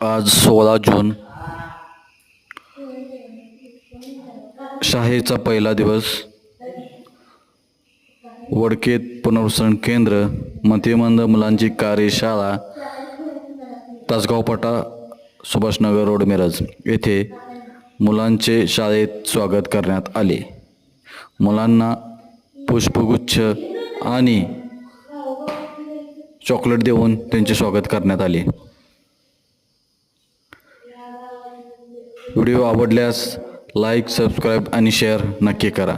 आज सोळा जून. शाळेचा पहिला दिवस. वडकेत पुनर्वसन केंद्र मतिमंद मुलांची कार्यशाळा तासगावपाटा सुभाषनगर रोड मिरज. येथे मुलांचे शाळेत स्वागत करण्यात आले. मुलांना पुष्पगुच्छ आणि चॉकलेट देऊन त्यांचे स्वागत करण्यात आले. व्हिडिओ आवडल्यास लाईक सबस्क्राईब आणि शेअर नक्की करा.